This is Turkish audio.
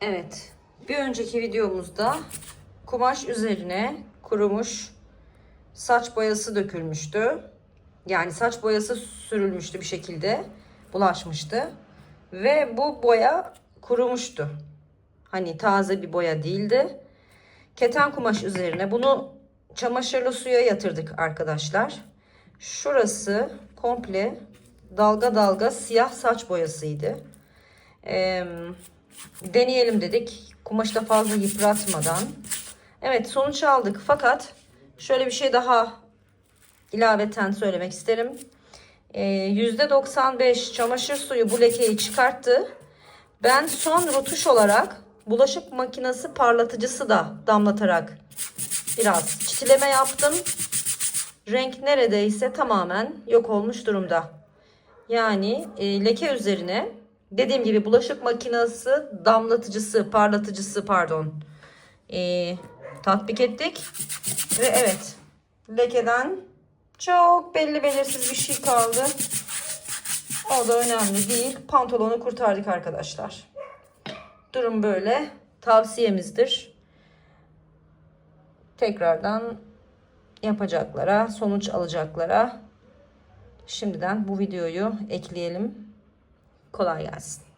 Evet. Bir önceki videomuzda kumaş üzerine kurumuş saç boyası dökülmüştü. Yani saç boyası sürülmüştü bir şekilde. Bulaşmıştı. Ve bu boya kurumuştu. Hani taze bir boya değildi. Keten kumaş üzerine bunu çamaşırlı suya yatırdık arkadaşlar. Şurası komple dalga dalga siyah saç boyasıydı. Ee, deneyelim dedik. Kumaşı da fazla yıpratmadan. Evet sonuç aldık fakat şöyle bir şey daha ilaveten söylemek isterim. Ee, %95 çamaşır suyu bu lekeyi çıkarttı. Ben son rutuş olarak bulaşık makinesi parlatıcısı da damlatarak biraz çitileme yaptım. Renk neredeyse tamamen yok olmuş durumda. Yani e, leke üzerine dediğim gibi bulaşık makinesi damlatıcısı, parlatıcısı pardon e, tatbik ettik. Ve evet lekeden çok belli belirsiz bir şey kaldı. O da önemli değil. Pantolonu kurtardık arkadaşlar. Durum böyle. Tavsiyemizdir. Tekrardan yapacaklara, sonuç alacaklara şimdiden bu videoyu ekleyelim. Kolay gelsin.